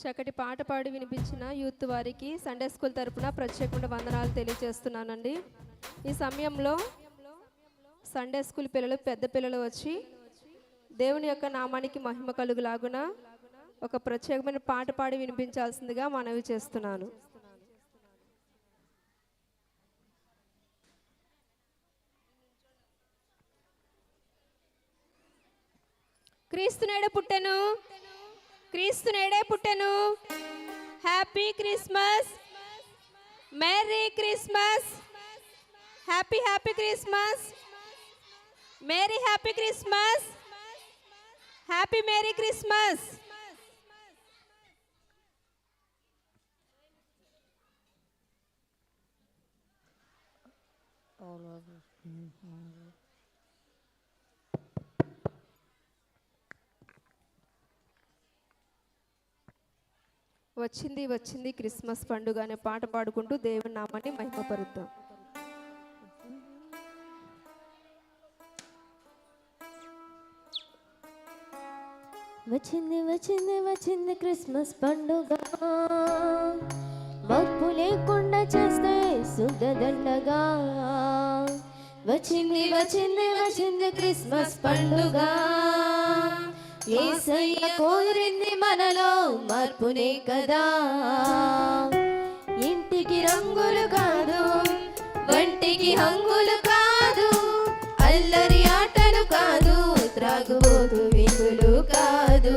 చక్కటి పాట పాడి వినిపించిన యూత్ వారికి సండే స్కూల్ తరపున ప్రత్యేకమైన వందనాలు తెలియజేస్తున్నానండి. ఈ సమయంలో సండే స్కూల్ పిల్లలు పెద్ద పిల్లలు వచ్చి దేవుని యొక్క నామానికి మహిమ కలుగులాగున ఒక ప్రత్యేకమైన పాట పాడి వినిపించాల్సిందిగా మనవి చేస్తున్నాను. క్రీస్తునేడ పుట్టెను. క్రీస్తు నేడే పుట్టెను happy Christmas merry Christmas happy happy Christmas merry happy Christmas happy merry Christmas వచ్చింది వచ్చింది క్రిస్మస్ పండుగ అనే పాట పాడుకుంటూ దేవుని నామాన్ని మహిమపరుద్దాం. వచ్చింది వచ్చింది వచ్చింది క్రిస్మస్ పండుగ. మప్పు లేకుండా చేస్తే సుగదండగా వచ్చింది వచ్చింది వచ్చింది క్రిస్మస్ పండుగ. ఏసయ్య కోరింది మనలో మార్పునే కదా. ఇంటికి రంగులు కాదు వంటికి హంగులు కాదు అల్లరి ఆటలు కాదు త్రాగుబోతు విందులు కాదు.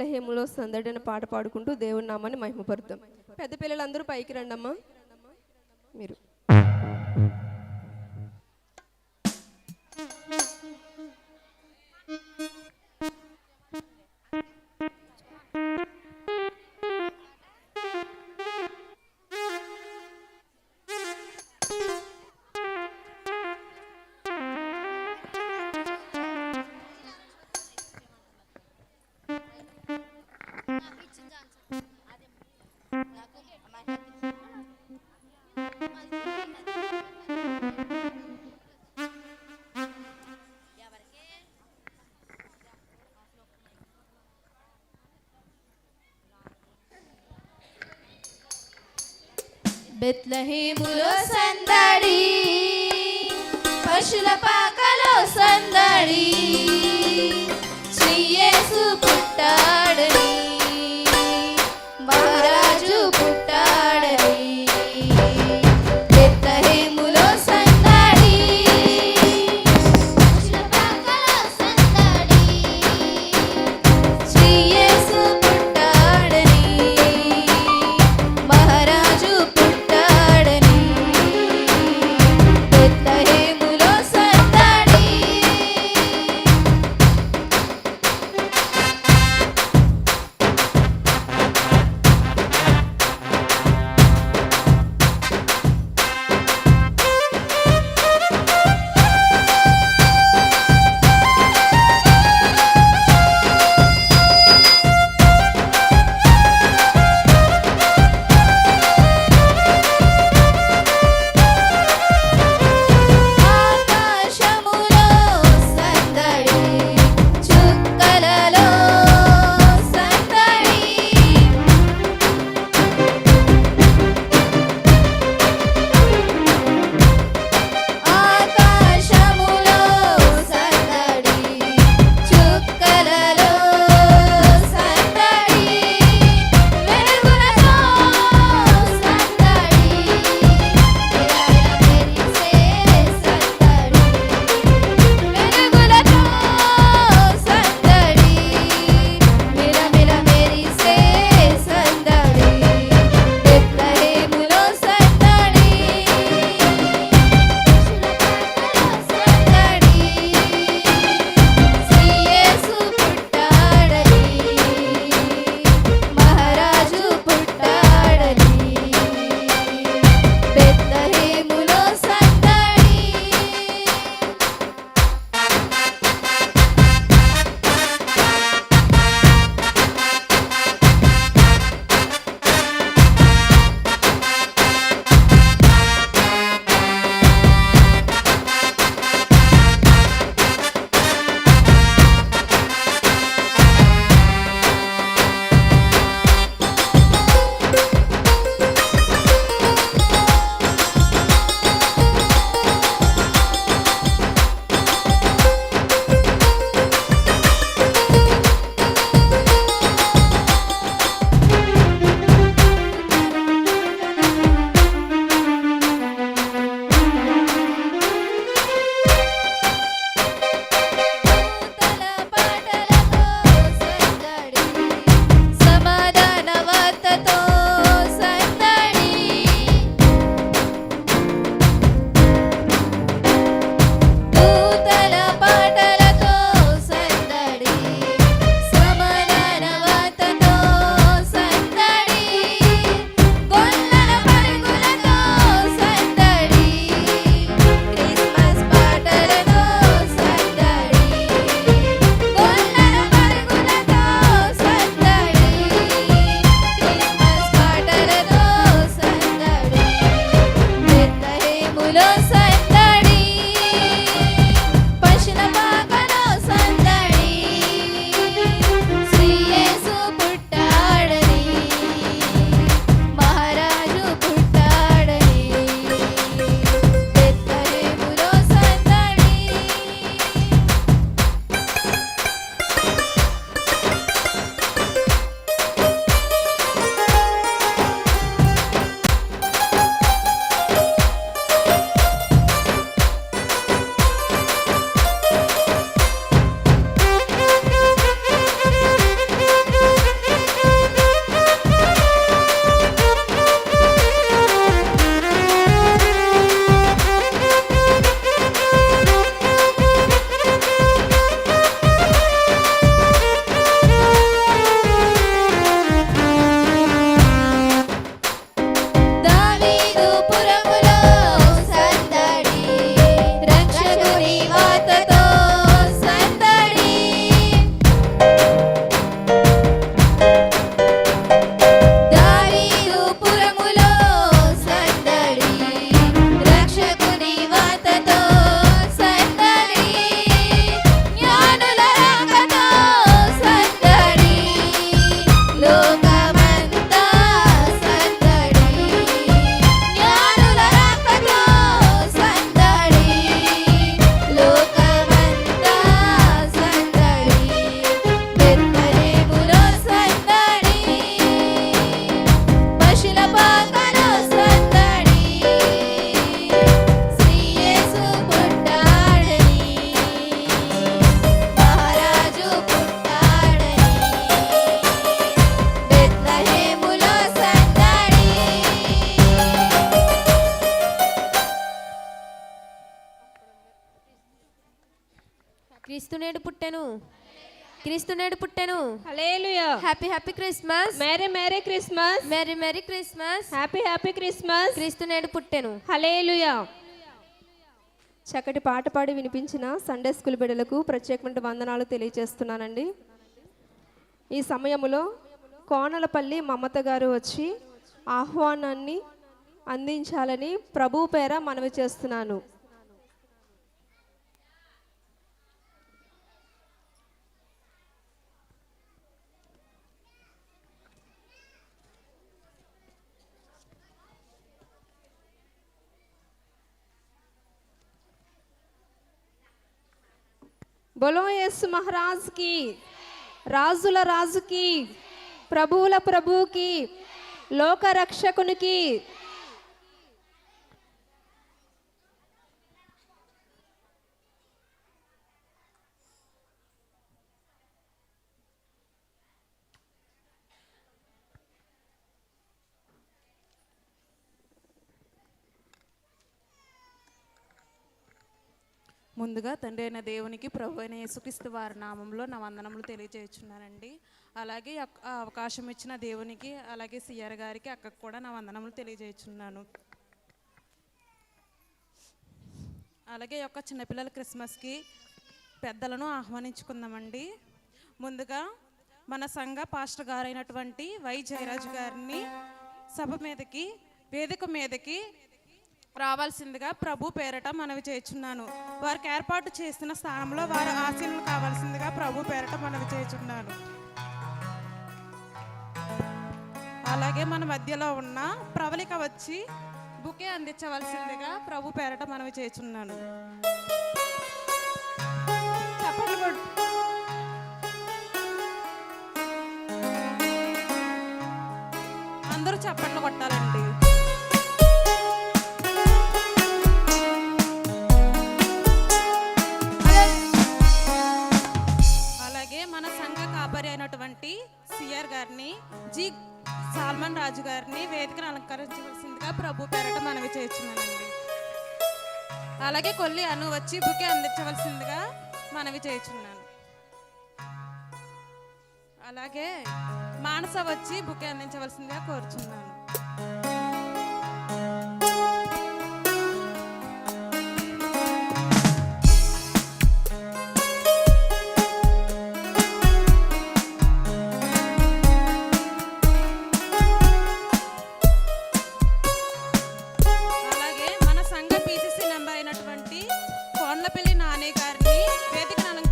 బెత్లహేములో సందడిన పాట పాడుకుంటూ దేవుని నామాన్ని మహిమపరుద్దాం. పెద్ద పిల్లలందరూ పైకి రండమ్మా. మీరు. ఎట్ల హేములో సందడి పశుల పాకలో సందడి క్రీస్తు నేడు పుట్టెను. Happy happy Christmas merry merry Christmas merry merry Christmas happy happy Christmas క్రీస్తు నేడు పుట్టెను. హలేలుయా చక్కటి పాట పాడి వినిపించిన సండే స్కూల్ బిడ్డలకు ప్రత్యేకమైన వందనాలు తెలియజేస్తున్నానండి. ఈ సమయంలో కోనలపల్లి మమత గారు వచ్చి ఆహ్వానాన్ని అందించాలని ప్రభు పేర మనవి చేస్తున్నాను. బొలో యేసు మహారాజ్కి రాజుల రాజుకి ప్రభువుల ప్రభువుకి లోక రక్షకునికి ముందుగా తండ్రి అయిన దేవునికి ప్రభు అయిన యేసుక్రీస్తు వారి నామంలో నా వందనములు తెలియజేస్తున్నానండి అలాగే అవకాశం ఇచ్చిన దేవునికి అలాగే సిఆర్ గారికి అక్కకు కూడా నా వందనములు తెలియజేస్తున్నాను అలాగే యొక్క చిన్నపిల్లల క్రిస్మస్కి పెద్దలను ఆహ్వానించుకుందామండి. ముందుగా మన సంఘ పాస్టర్ గారైనటువంటి వై జయరాజు గారిని సభ మీదకి వేదిక మీదకి రావాల్సిందిగా ప్రభు పేరట మనవి చేస్తున్నాను వారికి ఏర్పాటు చేసిన స్థానంలో వారు ఆశీనులు కావాల్సిందిగా ప్రభు పేరట మనవి చేస్తున్నాను అలాగే మన మధ్యలో ఉన్న ప్రవళిక వచ్చి బుకే అందించవలసిందిగా ప్రభు పేరట మనవి చేస్తున్నాను వచ్చి బుకే అందించవలసిందిగా మనవి చేయుచున్నాను. అలాగే మానస వచ్చి బుకే అందించవలసిందిగా కోరుచున్నాను.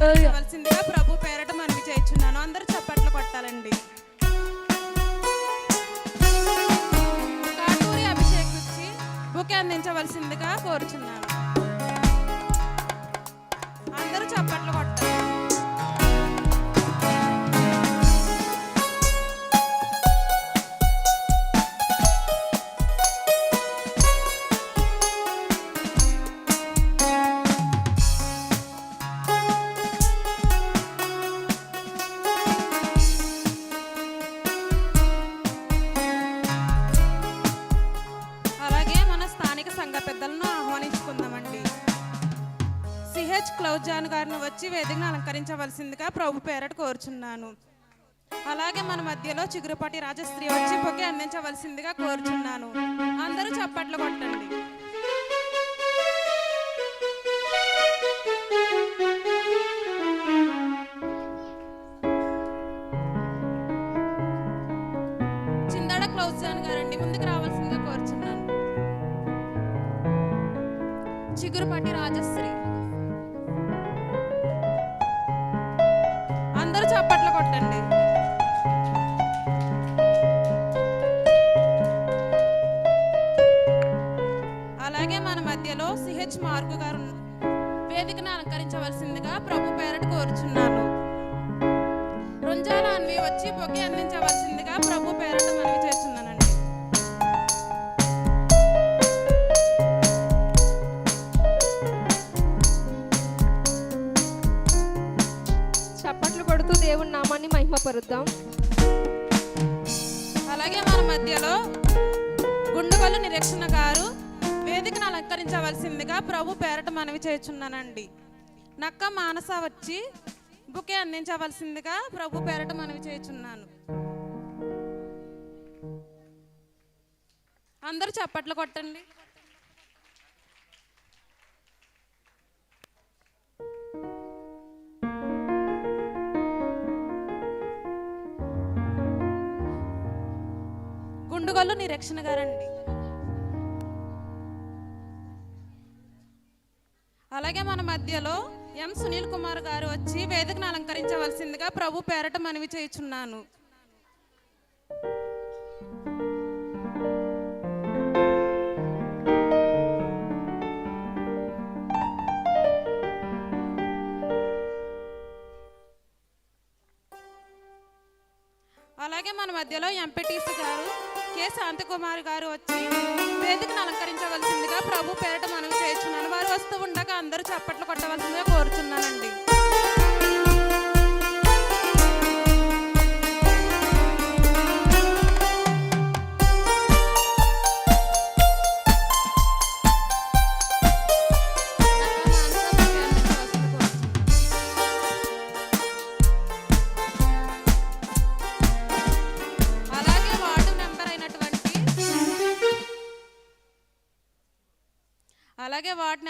వేదికను ప్రభు పేరట మనవి చేయించున్నాను. అందరూ చప్పట్లు కొట్టాలండి. కాటూరి అభిషేక్ వచ్చి బుకే అందించవలసిందిగా కోరుచున్నాను. వేదికను ప్రభు పేరట కోరుచున్నాను. అలాగే మన మధ్యలో చిగురుపాటి రాజశ్రీ వచ్చి పొగి అందించవలసిందిగా కోరుచున్నాను. అందరూ చప్పట్లు కొట్టండి. అలాగే మన మధ్యలో గుండుగొల్లు నిరీక్షణ గారు వేదికను అలంకరించవలసిందిగా ప్రభు పేరట మనవి చేస్తున్నానండి నక్క మానస వచ్చి బుకే అందించవలసిందిగా ప్రభు పేరట మనవి చేస్తున్నాను అందరూ చప్పట్లు కొట్టండి. పండుగల్లో నీ రక్షణ గారండి. అలాగే మన మధ్యలో ఎం సునీల్ కుమార్ గారు వచ్చి వేదికను అలంకరించవలసిందిగా ప్రభు పేరట మనవి చేయుచున్నాను. అలాగే మన మధ్యలో ఎంపీటీసీ గారు కె శాంతకుమారి గారు వచ్చి వేదికను అలంకరించవలసిందిగా ప్రభు పేరట మనం చేస్తున్నాను? వారు వస్తూ ఉండగా అందరూ చప్పట్లు కొట్టవలసిందిగా కోరుచున్నానండి.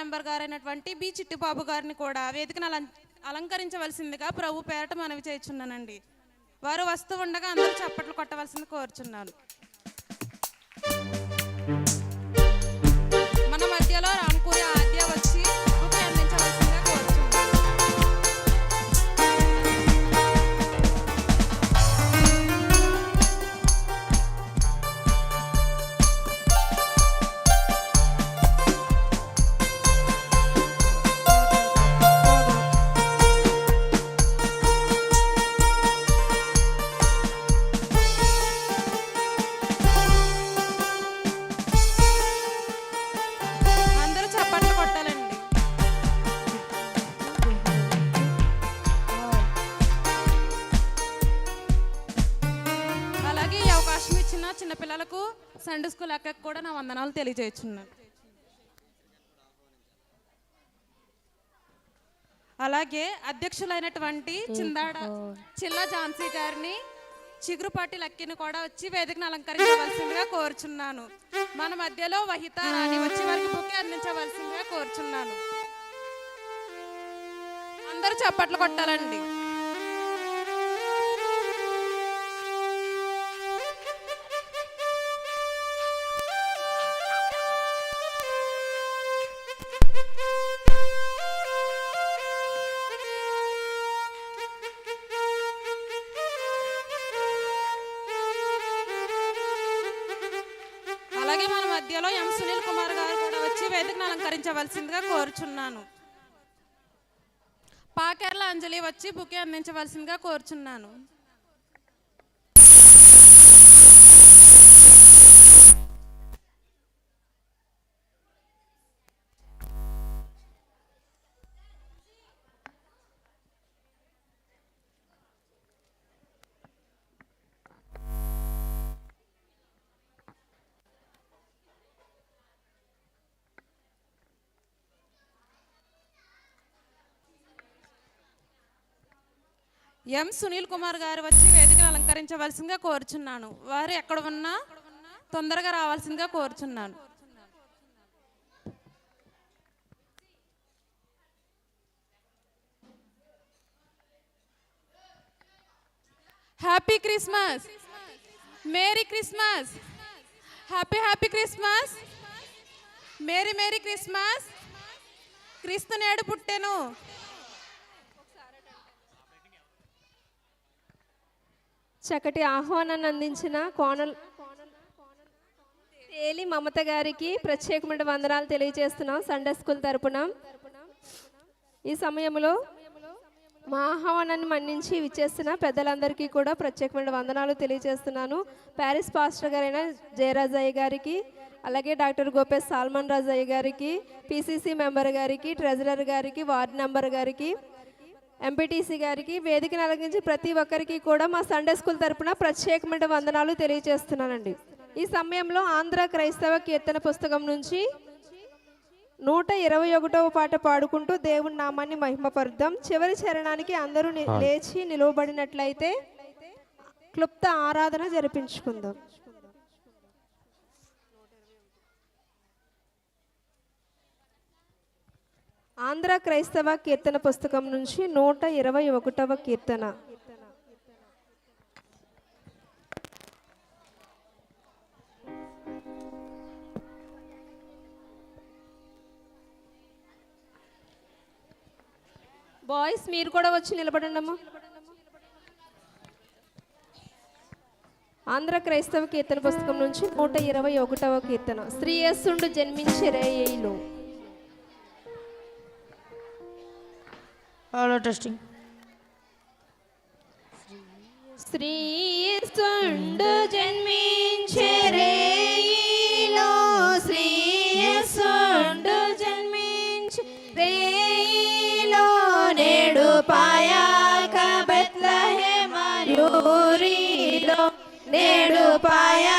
మెంబర్ గారైనటువంటి బి చిట్టిబాబు గారిని కూడా వేదికను అలం- అలంకరించవలసిందిగా ప్రభు పేరట మనవి చేయుచున్నానండి. వారు వస్తూ ఉండగా అందరూ చప్పట్లు కొట్టవలసింది కోరుచున్నాను. మన మధ్యలో రామ్కూరి అక్కకు కూడా నా వందనాలు తెలియజేస్తున్నాను. అలాగే అధ్యక్షులైనటువంటి చిందాడ చిల్లా ఝాన్సీ గారిని చిగురుపాటి లక్కిని కూడా వచ్చి వేదికను అలంకరించవలసిందిగా కోరుచున్నాను. మన మధ్యలో వహిత రాణి వచ్చి వారికి బుక్ అందించవలసిందిగా కోరుచున్నాను. అందరూ చప్పట్లు కొట్టాలండి. అందించవలసిందిగా కోరుచున్నాను. పాకెర్ల అంజలి వచ్చి బుకే అందించవలసిందిగా కోరుచున్నాను. ఎం సునీల్ కుమార్ గారు వచ్చి వేదికను అలంకరించవలసిందిగా కోరుచున్నాను. వారు ఎక్కడ ఉన్నా తొందరగా రావాల్సిందిగా కోరుచున్నాను. Happy Christmas merry Christmas happy happy Christmas merry merry Christmas క్రీస్తు నేడు పుట్టెను. చక్కటి ఆహ్వానాన్ని అందించిన కోనల్ తేలి మమత గారికి ప్రత్యేకమైన వందనాలు తెలియజేస్తున్నాం సండే స్కూల్ తరపున. ఈ సమయంలో మా ఆహ్వానాన్ని మన్నించి విచ్చేస్తున్న పెద్దలందరికీ కూడా ప్రత్యేకమైన వందనాలు తెలియజేస్తున్నాను. ప్యారిస్ పాస్టర్ గారైన జయరాజయ్య గారికి అలాగే డాక్టర్ గోపేష్ సాల్మన్ రాజయ్య గారికి పిసిసి మెంబర్ గారికి ట్రెజరర్ గారికి వార్డ్ మెంబర్ గారికి ఎంపీటీసీ గారికి వేదికను అలంకరించి ప్రతి ఒక్కరికి కూడా మా సండే స్కూల్ తరపున ప్రత్యేకమైన వందనాలు తెలియజేస్తున్నానండి. ఈ సమయంలో ఆంధ్ర క్రైస్తవ కీర్తన పుస్తకం నుంచి నూట ఇరవై ఒకటవ పాట పాడుకుంటూ దేవుని నామాన్ని మహిమపరుద్దాం. చివరి చరణానికి అందరూ లేచి నిలువబడినట్లయితే క్లుప్త ఆరాధన జరిపించుకుందాం. ఆంధ్ర క్రైస్తవ కీర్తన పుస్తకం నుంచి నూట ఇరవై ఒకటవ కీర్తన. బాయ్స్ మీరు కూడా వచ్చి నిలబడండమ్మా. ఆంధ్ర క్రైస్తవ కీర్తన పుస్తకం నుంచి నూట ఇరవై ఒకటవ కీర్తన. స్త్రీయస్సుండు జన్మించే రేయిలు. హలో టెస్టింగ్ స్త్రీయస్సుండు జన్మించే రేయిలో శ్రీయస్సుండు జన్మించే రేయిలో నేడు పాయాక బెత్లహే బెత్లహేమయూరిలో నేడు పాయా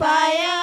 బెత్లహేమయూరిలో నేడు పాయాక బెత్లహే